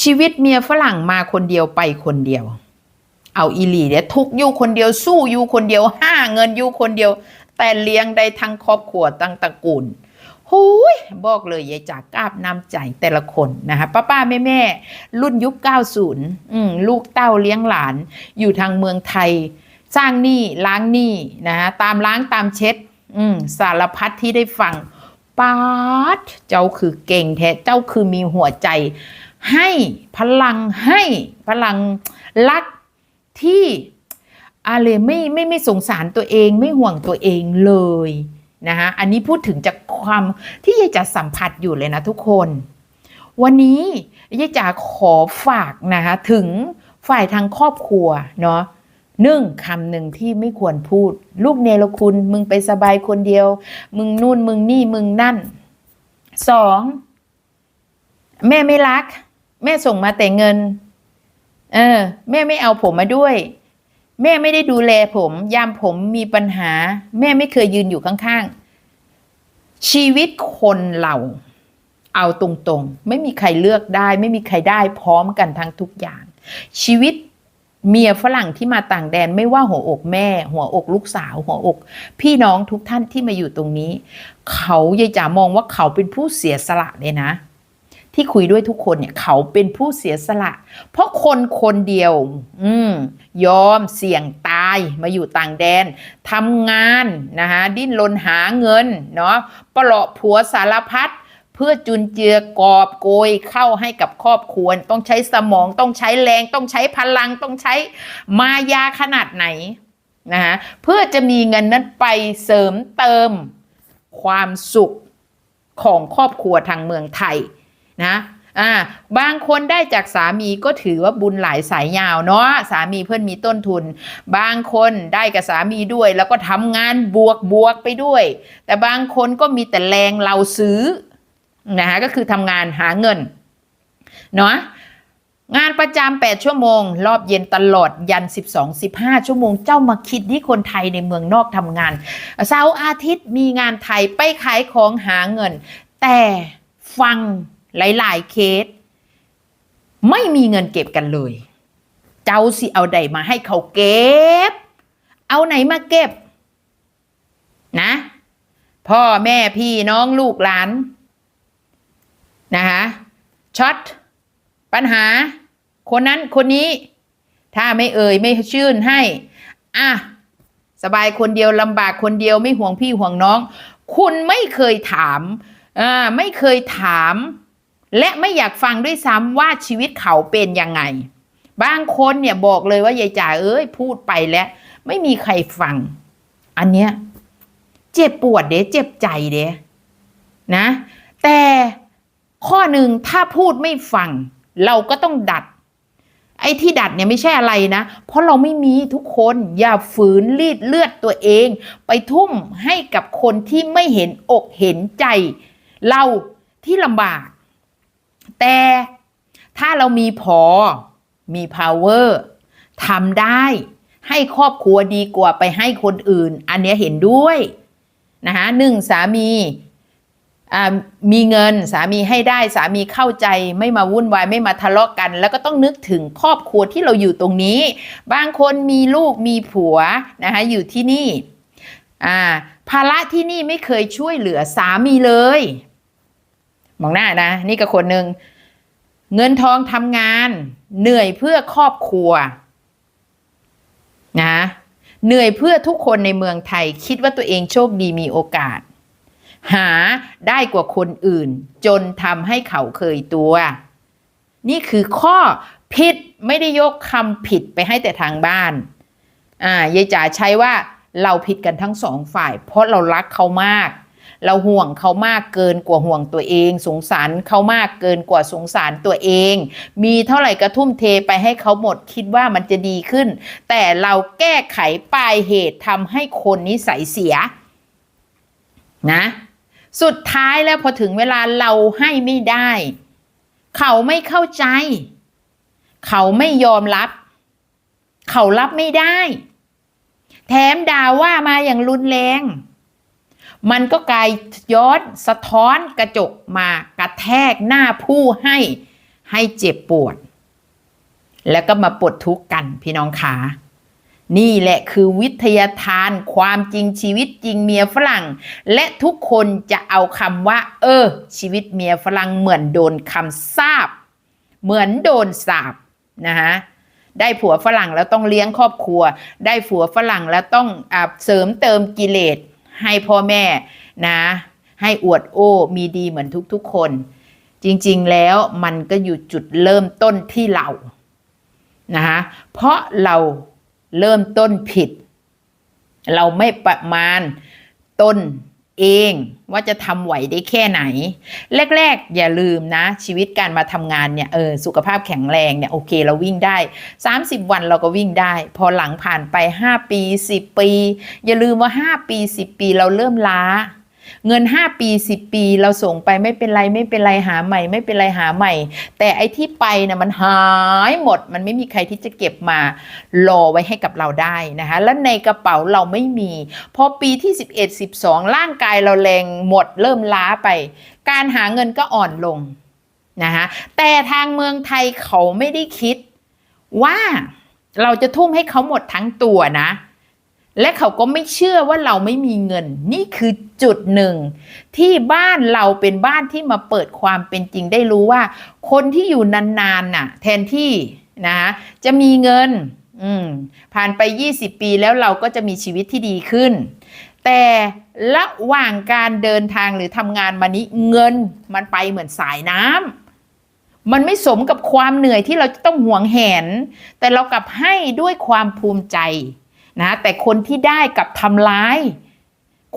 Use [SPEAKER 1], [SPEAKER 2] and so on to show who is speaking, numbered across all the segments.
[SPEAKER 1] ชีวิตเมียฝรั่งมาคนเดียวไปคนเดียว เอาอีหลีเนี่ยทุกอยู่คนเดียวสู้อยู่คนเดียวห้าเงินอยู่คนเดียว แต่เลี้ยงได้ทั้งครอบครัวตั้งตระกูลหูยบอกเลยยายจากกาบน้ำใจแต่ละคนนะคะป้าป้าแม่แม่รุ่นยุค 90อืมลูกเต้าเลี้ยงหลาน อยู่ทางเมืองไทย สร้างหนี้ล้างหนี้นะคะตามล้างตามเช็ด อืมสารพัดที่ได้ฟังป้าดเจ้าคือเก่งแท้เจ้าคือมีหัวใจ ให้พลังให้พลังรักที่อะไรไม่ไม่ไม่สงสารตัวเองไม่ห่วงตัวเองเลยนะคะอันนี้พูดถึงจากความที่ยายจะสัมผัสอยู่เลยนะทุกคน วันนี้ยายจ๋าขอฝากนะคะถึงฝ่ายทางครอบครัวเนาะหนึ่งคำหนึ่งที่ไม่ควรพูด ลูกเนรคุณ มึงไปสบายคนเดียว มึงนู่นมึงนี่มึงนั่นสองแม่ไม่รัก แม่ส่งมาแต่เงิน เออ แม่ไม่เอาผมมาด้วย แม่ไม่ได้ดูแลผม ยามผมมีปัญหา แม่ไม่เคยยืนอยู่ข้างๆ ชีวิตคนเราเอาตรงๆ ไม่มีใครเลือกได้ ไม่มีใครได้พร้อมกันทั้งทุกอย่าง ชีวิตเมียฝรั่งที่มาต่างแดนไม่ว่าหัวอกแม่ หัวอกลูกสาว หัวอก พี่น้องทุกท่านที่มาอยู่ตรงนี้ เขายายจ๋ามองว่าเขาเป็นผู้เสียสละเลยนะ ที่คุยด้วยทุกคนเนี่ยเขาเป็นผู้เสียสละ เพราะคนคนเดียว อืมยอมเสี่ยงตายมาอยู่ต่างแดนทำงานนะคะดิ้นรนหาเงินเนาะปลาะผัวสารพัดเพื่อจุนเจือกอบโกยเข้าให้กับครอบครัวต้องใช้สมองต้องใช้แรงต้องใช้พลังต้องใช้มายาขนาดไหนนะคะเพื่อจะมีเงินนั้นไปเสริมเติมความสุขของครอบครัวทางเมืองไทย นะอ่าบางคนได้จากสามีก็ถือว่าบุญหลายสายยาวเนาะสามีเพื่อนมีต้นทุน บางคนได้กับสามีด้วย แล้วก็ทำงานบวกบวกไปด้วย แต่บางคนก็มีแต่แรงเราซื้อนะคะก็คือทำงานหาเงินเนาะงานประจำ8ชั่วโมง รอบเย็นตลอดยัน 12 15 ชั่วโมง เจ้ามาคิดที่คนไทยในเมืองนอกทำงานเสาร์อาทิตย์มีงานไทยไปขายของหาเงิน แต่ฟัง หลาย ๆ เคส ไม่มีเงินเก็บกันเลย เจ้าสิเอาใดมาให้เขาเก็บ เอาไหนมาเก็บ นะ พ่อแม่พี่น้องลูกหลาน นะคะช็อตปัญหา คนนั้นคนนี้ ถ้าไม่เอ่ย ไม่ชื่นให้ อะ สบายคนเดียวลำบากคนเดียวไม่ห่วงพี่ห่วงน้อง คุณไม่เคยถาม อ่า ไม่เคยถาม และไม่อยากฟังด้วยซ้ำว่าชีวิตเขาเป็นยังไง บางคนเนี่ยบอกเลยว่ายายจ๋าเอ้ยพูดไปแล้ว ไม่มีใครฟัง อันเนี้ยเจ็บปวดเด้เจ็บใจเด้นะ แต่ข้อหนึ่งถ้าพูดไม่ฟัง เราก็ต้องดัด ไอ้ที่ดัดเนี่ยไม่ใช่อะไรนะ เพราะเราไม่มีทุกคนอย่าฝืนรีดเลือดตัวเอง ไปทุ่มให้กับคนที่ไม่เห็นอกเห็นใจ เราที่ลำบาก แต่ถ้าเรามีพอมี power ทำได้ให้ครอบครัวดีกว่าไปให้คนอื่น อันนี้เห็นด้วยนะคะหนึ่งสามีมีเงินสามีให้ได้สามีเข้าใจไม่มาวุ่นวายไม่มาทะเลาะกัน แล้วก็ต้องนึกถึงครอบครัวที่เราอยู่ตรงนี้ บางคนมีลูกมีผัวนะคะอยู่ที่นี่อ่าภาระที่นี่ไม่เคยช่วยเหลือสามีเลย มองหน้านะ นี่ก็คนหนึ่ง เงินทองทำงานเหนื่อยเพื่อครอบครัวนะเหนื่อยเพื่อทุกคนในเมืองไทยคิดว่าตัวเองโชคดีมีโอกาส หาได้กว่าคนอื่น จนทำให้เขาเคยตัว นี่คือข้อผิดไม่ได้ยกคำผิดไปให้แต่ทางบ้านอ่ายายจ๋าใช้ว่าเราผิดกันทั้งสองฝ่าย เพราะเรารักเขามาก เราห่วงเขามากเกินกว่าห่วงตัวเอง สงสารเขามากเกินกว่าสงสารตัวเอง มีเท่าไหร่กระทุ่มเทไปให้เขาหมดคิดว่ามันจะดีขึ้น แต่เราแก้ไขปลายเหตุทำให้คนนิสัยเสีย นะ สุดท้ายแล้วพอถึงเวลาเราให้ไม่ได้ เขาไม่เข้าใจ เขาไม่ยอมรับ เขารับไม่ได้ แถมด่าว่ามาอย่างรุนแรง มันก็กลายย้อนสะท้อนกระจกมากระแทกหน้าผู้ให้ให้เจ็บปวด แล้วก็มาปลดทุกข์กันพี่น้องขานี่แหละคือวิทยาทานความจริงชีวิตจริงเมียฝรั่ง และทุกคนจะเอาคำว่า เออ ชีวิตเมียฝรั่งเหมือนโดนคำสาปเหมือนโดนสาปนะฮะได้ผัวฝรั่งแล้วต้องเลี้ยงครอบครัว ได้ผัวฝรั่งแล้วต้องอเสริมเติมกิเลส ให้พ่อแม่นะ ให้อวดโอ้มีดีเหมือนทุกๆคน จริงๆแล้วมันก็อยู่จุดเริ่มต้นที่เรานะคะเพราะเราเริ่มต้นผิด เราไม่ประมาณต้น เองว่าจะทำไหวได้แค่ไหน แรก ๆ อย่าลืมนะ ชีวิตการมาทำงานเนี่ยเออสุขภาพแข็งแรงเนี่ยโอเคเราวิ่งได้ 30 วันเราก็วิ่งได้ พอหลังผ่านไป 5 ปี 10 ปี อย่าลืมว่า 5 ปี 10 ปีเราเริ่มล้า เงิน 5 ปี 10 ปีเราส่งไปไม่เป็นไรไม่เป็นไรหาใหม่ ไม่เป็นไรหาใหม่ แต่ไอ้ที่ไปนะมันหายหมด มันไม่มีใครที่จะเก็บมารอไว้ให้กับเราได้นะคะและในกระเป๋าเราไม่มี พอปีที่ 11 12 ร่างกายเราแรงหมดเริ่มล้าไป การหาเงินก็อ่อนลงนะคะแต่ทางเมืองไทยเขาไม่ได้คิดว่าเราจะทุ่มให้เขาหมดทั้งตัวนะ และเขาก็ไม่เชื่อว่าเราไม่มีเงิน นี่คือจุดหนึ่ง ที่บ้านเราเป็นบ้านที่มาเปิดความเป็นจริงได้รู้ว่า คนที่อยู่นานๆน่ะ แทนที่นะจะมีเงินผ่านไป 20 ปีแล้วเราก็จะมีชีวิตที่ดีขึ้น แต่ระหว่างการเดินทางหรือทำงานมานี้เงินมันไปเหมือนสายน้ำมันไม่สมกับความเหนื่อยที่เราจะต้องห่วงแหน แต่เรากลับให้ด้วยความภูมิใจ นะแต่คนที่ได้กับทำร้าย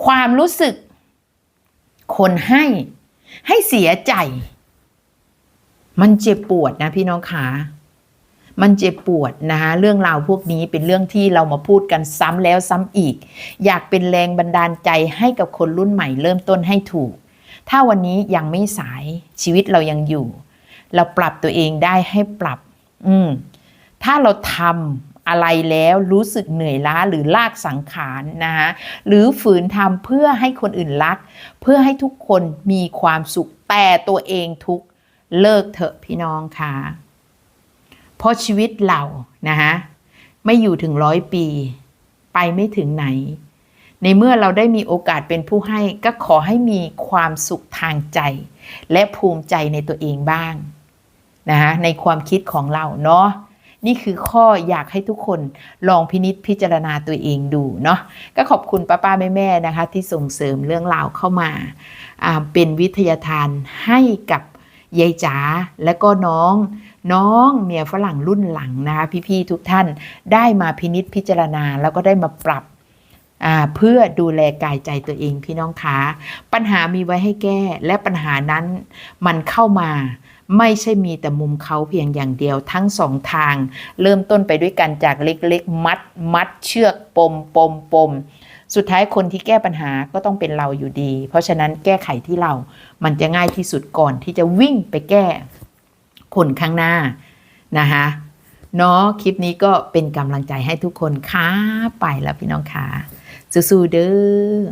[SPEAKER 1] ความรู้สึก คนให้ให้เสียใจ มันเจ็บปวดนะพี่น้องขามันเจ็บปวดนะคะเรื่องราวพวกนี้เป็นเรื่องที่เรามาพูดกันซ้ำแล้วซ้ำอีก อยากเป็นแรงบันดาลใจให้กับคนรุ่นใหม่เริ่มต้นให้ถูก ถ้าวันนี้ยังไม่สายชีวิตเรายังอยู่ เราปรับตัวเองได้ให้ปรับ อืมถ้าเราทำ อะไรแล้วรู้สึกเหนื่อยล้าหรือลากสังขารนะคะหรือฝืนทำเพื่อให้คนอื่นรัก เพื่อให้ทุกคนมีความสุขแต่ตัวเองทุกเลิกเถอะพี่น้องค่ะ เพราะชีวิตเรานะคะไม่อยู่ถึงร้อยปี ไปไม่ถึงไหน ในเมื่อเราได้มีโอกาสเป็นผู้ให้ก็ขอให้มีความสุขทางใจ และภูมิใจในตัวเองบ้างนะคะในความคิดของเราเนาะ นี่คือข้ออยากให้ทุกคนลองพินิษพิจารณาตัวเองดูเนาะก็ขอบคุณป้าป้าแม่แม่ๆนะคะ ที่ส่งเสริมเรื่องราวเข้ามาเป็นวิทยาทานให้กับยายจ๋าและก็น้องน้องเมียฝรั่งรุ่นหลังนะคะพี่ๆทุกท่านได้มาพินิษพิจารณาแล้วก็ได้มาปรับเพื่อดูแลกายใจตัวเองพี่น้องคะปัญหามีไว้ให้แก้ และปัญหานั้นมันเข้ามา ไม่ใช่มีแต่มุมเขาเพียงอย่างเดียวทั้งสองทาง เริ่มต้นไปด้วยกันจากเล็กๆ มัด มัดเชือกปมปมปมสุดท้ายคนที่แก้ปัญหาก็ต้องเป็นเราอยู่ดี เพราะฉะนั้นแก้ไขที่เรา มันจะง่ายที่สุดก่อนที่จะวิ่งไปแก้คนข้างหน้านะคะเนาะคลิปนี้ก็เป็นกำลังใจให้ทุกคนค้าไปแล้วพี่น้องขาสู้ๆเด้อ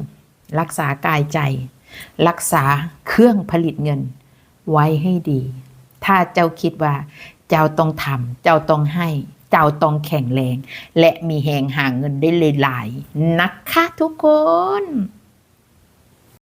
[SPEAKER 1] รักษากายใจ รักษาเครื่องผลิตเงิน ไว้ให้ดี ถ้าเจ้าคิดว่า เจ้าต้องทำเจ้าต้องให้ เจ้าต้องแข็งแรง และมีแหงหาเงินได้หลายๆนะคะทุกคน